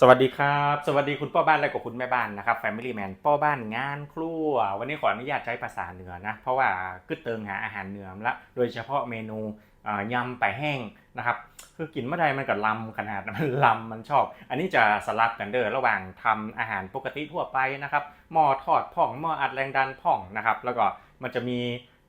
สวัสดีครับ สวัสดีคุณพ่อบ้านและก็คุณแม่บ้านนะครับ Family Man พ่อบ้านงานครัว วันนี้ขออนุญาตใช้ภาษาเหนือนะ เพราะว่ากึดเติงหาอาหารเหนือละ โดยเฉพาะเมนูยำไปลาแห้งนะครับ คือกินเมื่อใดมันก็ลำขนาดมันลำมันชอบ อันนี้จะสลับกันเด้อระหว่างทำอาหารปกติทั่วไปนะครับหม้อทอดพ่องหม้ออัดแรงดันพ่องนะครับ แล้วก็มันจะมี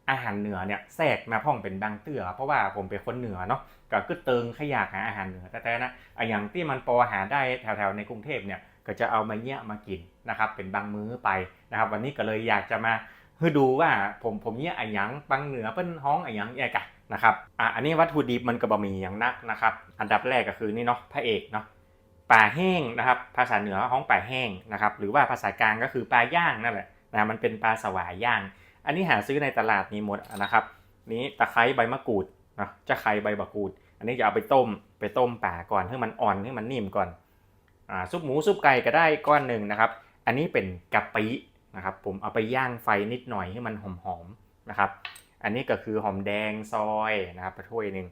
อาหารเหนือเนี่ยแทรกมาพ่องเป็นบางเตือเพราะว่าผมเป็นคนเหนือเนาะก็กึดเติงขยากหาอาหารเหนือแต่ๆนะอะอย่างที่มันพอหาได้แถวๆในกรุงเทพเนี่ยก็จะเอามาเนี้ยมากินนะครับเป็นบางมื้อไปนะครับ วันนี้ก็เลยอยากจะมาให้ดูว่าผมผมเนี้ยอะหยังปังเหนือเปิ้นฮ้องอะหยังแยกะนะครับอะอันนี้วัตถุดิบมันก็บ่มีอย่างนักนะครับ อันดับแรกก็คือนี่เนาะพระเอกเนาะปลาแห้งนะครับ ภาษาเหนือฮ้องปลาแห้งนะครับ หรือว่าภาษากลางก็คือปลาย่างนั่นแหละนะมันเป็นปลาสวายย่าง อันนี้หาซื้อในตลาดมีหมดนะครับ นี้ตะไคร้ใบมะกรูดนะจะไคร้ใบมะกรูด อันนี้จะเอาไปต้มไปต้มป่าก่อนให้มันอ่อนให้มันนิ่มก่อนอ่าซุปหมูซุปไก่ก็ได้ก้อนหนึ่งนะครับ อันนี้เป็นกะปินะครับผมเอาไปย่างไฟนิดหน่อยให้มันหอมๆนะครับ อันนี้ก็คือหอมแดงซอยนะครับไปถ้วยหนึ่ง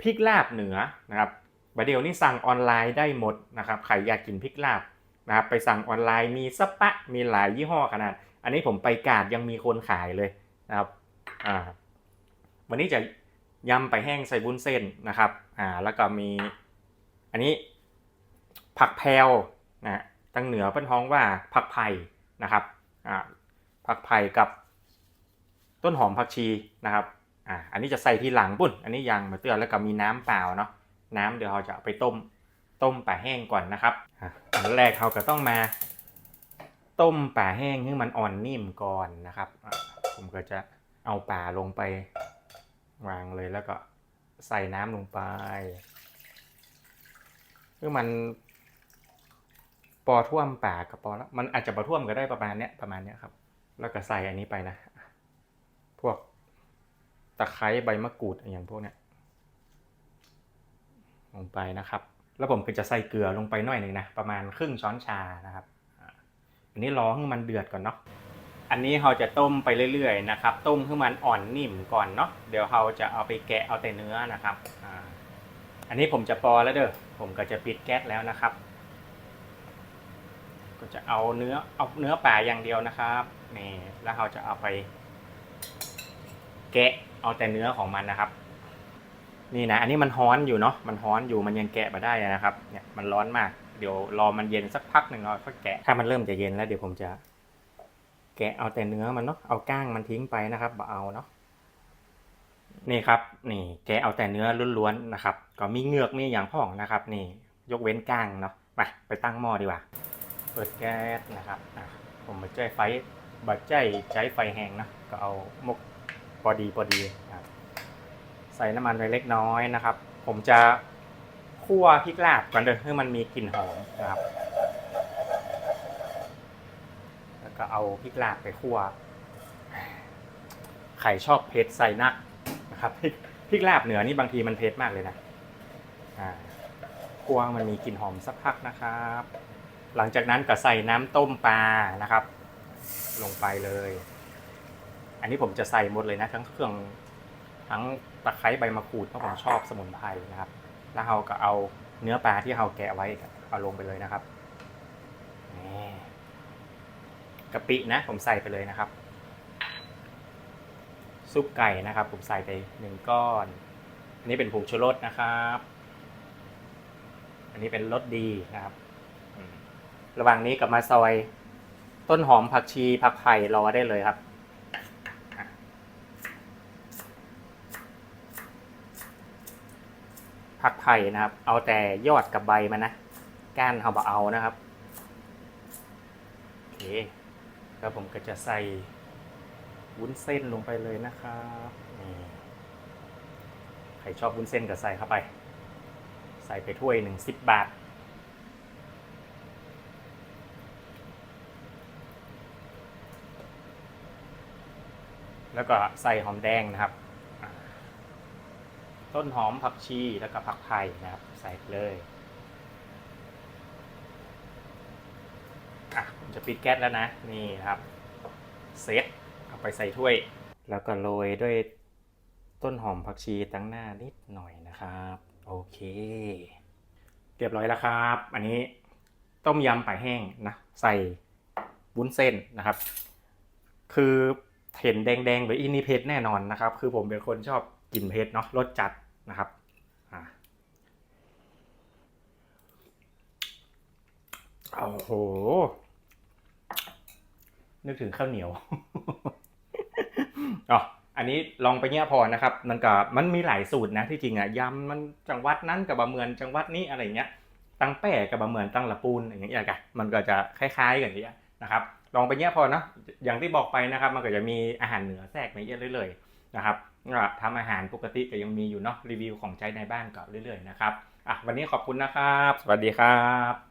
พริกลาบเหนือนะครับประเดี๋ยวนี้สั่งออนไลน์ได้หมดนะครับใครอยากกินพริกลาบนะครับไปสั่งออนไลน์มีสปะมีหลายยี่ห้อขนาด อันนี้ผมไปกาดยังมีคนขายเลยนะครับอ่าวันนี้จะยำไปแห้งใส่บุ้นเส้นนะครับอ่าแล้วก็มีอันนี้ผักแพรวนะตั้งเหนือเป็นท้องว่าผักไผ่นะครับอ่าผักไผ่กับต้นหอมผักชีนะครับอ่าอันนี้จะใส่ทีหลังปุ้นอันนี้ยังมาเตือนแล้วก็มีน้ำเปล่าเนาะน้ำเดี๋ยวเราจะไปต้มต้มป่าแห้งก่อนนะครับอันแรกเราก็ต้องมา ต้มป่าแห้งให้มันอ่อนนิ่มก่อนนะครับ ผมก็จะเอาป่าลงไป วางเลยแล้วก็ใส่น้ำลงไปคือมันปอท่วมปากกับปอแล้วมันอาจจะปอท่วมก็ได้ประมาณเนี้ยประมาณเนี้ยครับ แล้วก็ใส่อันนี้ไปนะ พวกตะไคร้ใบมะกรูดอย่างพวกเนี้ยลงไปนะครับ แล้วผมก็จะใส่เกลือลงไปหน่อยหนึ่งนะประมาณครึ่งช้อนชานะครับ อันนี้รอให้มันเดือดก่อนเนาะอันนี้เราจะต้มไปเรื่อยๆนะครับ ต้มให้มันอ่อนนิ่มก่อนเนาะเดี๋ยวเราจะเอาไปแกะเอาแต่เนื้อนะครับอ่าอันนี้ผมจะปอแล้วเด้อผมก็จะปิดแก๊สแล้วนะครับ ก็จะเอาเนื้อเอาเนื้อป่าอย่างเดียวนะครับนี่แล้วเราจะเอาไป แกะเอาแต่เนื้อของมันนะครับ นี่นะอันนี้มันฮ้อนอยู่เนาะมันฮ้อนอยู่มันยังแกะมาได้นะครับ เนี่ยมันร้อนมาก เดี๋ยวรอมันเย็นสักพักหนึ่งเราค่อยแกะถ้ามันเริ่มจะเย็นแล้วเดี๋ยวผมจะ แกะเอาแต่เนื้อมันเนาะเอาก้างมันทิ้งไปนะครับบ่เอาเนาะนี่ครับ นี่ แกะเอาแต่เนื้อล้วนๆนะครับ ก็มีเหงือกมีอย่างพ่องนะครับ นี่ ยกเว้นก้างเนาะไปไปตั้งหม้อดีกว่าเปิดแก๊สนะครับอะผมมาใจไฟบัดใจใช้ไฟแห้งนะก็เอามกพอดีพอดีใส่น้ำมันไปเล็กน้อยนะครับ ผมจะ คั่วพริกลาบก่อนเด้อให้มันมีกลิ่นหอมนะครับ แล้วก็เอาพริกลาบไปคั่วใครชอบเผ็ดใส่นักนะครับพริกพริกลาบเหนือนี่บางทีมันเผ็ดมากเลยนะอ่าคั่วมันมีกลิ่นหอมสักพักนะครับ หลังจากนั้นก็ใส่น้ำต้มปลานะครับ ลงไปเลย อันนี้ผมจะใส่หมดเลยนะทั้งเครื่องทั้งตะไคร้ใบมะกรูดเพราะผมชอบสมุนไพรนะครับ แล้วเราก็เอาเนื้อปลาที่เราแกะไว้เอาลงไปเลยนะครับกะปินะผมใส่ไปเลยนะครับ ซุปไก่นะครับ ผมใส่ไปหนึ่งก้อน อันนี้เป็นผงชูรสนะครับ อันนี้เป็นรสดีนะครับ ระหว่างนี้กลับมาซอย ต้นหอมผักชีผักไผ่รอได้เลยครับอะ ผักไผ่นะครับ เอาแต่ยอดกับใบมันนะ ก้านเอาบเอานะครับโอเคแล้วผมก็จะใส่วุ้นเส้นลงไปเลยนะครับใครชอบวุ้นเส้นก็ใส่เข้าไป ใส่ไปถ้วยหนึ่งสิบบาทแล้วก็ใส่หอมแดงนะครับ ต้นหอมผักชีแล้วก็ผักไผ่นะครับ ใส่เลยอะผมจะปิดแก๊สแล้วนะ นี่ครับ เซตเอาไปใส่ถ้วย แล้วก็โรยด้วยต้นหอมผักชีตั้งหน้านิดหน่อยนะครับ โอเค เรียบร้อยแล้วครับ อันนี้ต้มยำปลาแห้งนะ ใส่วุ้นเส้นนะครับ คือเห็นแดงๆแบบอินี่เผ็ดแน่นอนนะครับ คือผมเป็นคนชอบกินเผ็ดเนาะรสจัด นะครับอโอ้โห นึกถึงข้าวเหนียวอ๋ออันนี้ลองไปเนี้ยพอนะครับ มันก็มันมีหลายสูตรนะที่จริงอะยำมันจังหวัดนั้นกับบะเมือนจังหวัดนี้อะไรเงี้ย ตั้งแป้กับบะเมือนตั้งละปูนอย่างเงี้ยกันมันก็จะคล้ายๆกันเนี้ยนะครับ ลองไปเนี้ยพอนะอย่างที่บอกไปนะครับ มันก็จะมีอาหารเหนือแทรกมาเยอะเรื่อยๆ นะครับทำอาหารปกติก็ยังมีอยู่เนาะรีวิวของใช้ในบ้านก็เรื่อยๆนะครับอะวันนี้ขอบคุณนะครับ สวัสดีครับ